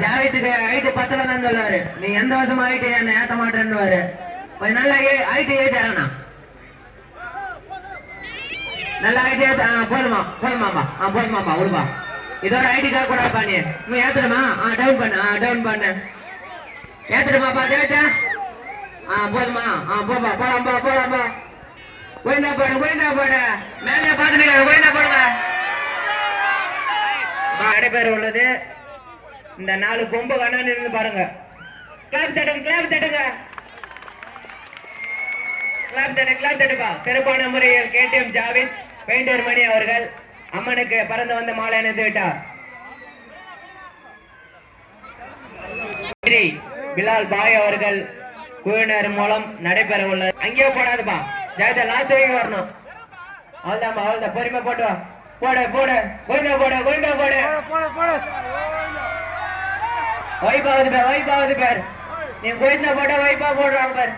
ஜாவித்துக்கு சொல்லுவாரு நீ எந்த வருஷம் ஹைட்டு என்ன ஏத்த மாட்டேன்னு கொஞ்ச நல்லா ஹைட்டு போதுமா போதுமாப்பா ஆ போதுமாப்பா விடுப்பா இதோட ஹைட்டுக்காக கூட நீ ஏத்துடுமா ஆ டவுன் பண்ண ஆ டவுன் பண்ணு ஏத்துடுமாப்பா ஜெயிச்சா ஆ போதுமா ஆ போப்பா போலாம்பா போலாம்பா கோயந்தா போடு கோயந்தா போடு. மேலே பார்த்துட்டு கோயந்தா போடுங்க. நடைபெற உள்ளது. இந்த நாலு கொம்பு கண்ணான்னு இருந்து பாருங்க. கிளாப் தட்டுங்க கிளாப் தட்டுங்க. கிளாப் தட்டு கிளாப் தட்டுப்பா சிறப்பான முறையில் கேடிஎம் ஜாவித் பெயிண்டர் மணி அவர்கள் அம்மனுக்கு பறந்து வந்த மாலை அணிந்து விட்டார். பிலால் பாய் அவர்கள் குழுவினர் மூலம் நடைபெற உள்ளது அங்கேயே போடாதுப்பா. ஜெயதா லாஸ்ட் வரைக்கும் வரணும். அவ்வளோதான்ப்பா அவ்வளோதான் பொறுமை போட்டு போட போட போடு. கோயிந்தா போட கோயிந்தா போடு. வைப்பாவது பேர் வைப்பாவது பேர். நீ கோயிந்தா போட வைப்பா போடுறாங்க பேர்.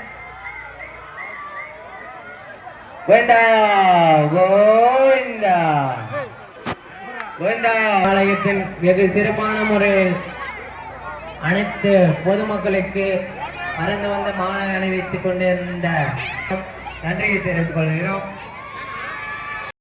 கோவிந்தா கோவிந்தா கோவிந்தா ஆலயத்தின் வெகு சிறப்பான முறையில் அனைத்து பொதுமக்களுக்கு பறந்து வந்த மாலை அணிவித்துக் கொண்டிருந்த நன்றியை தெரிவித்துக் கொள்கிறோம்.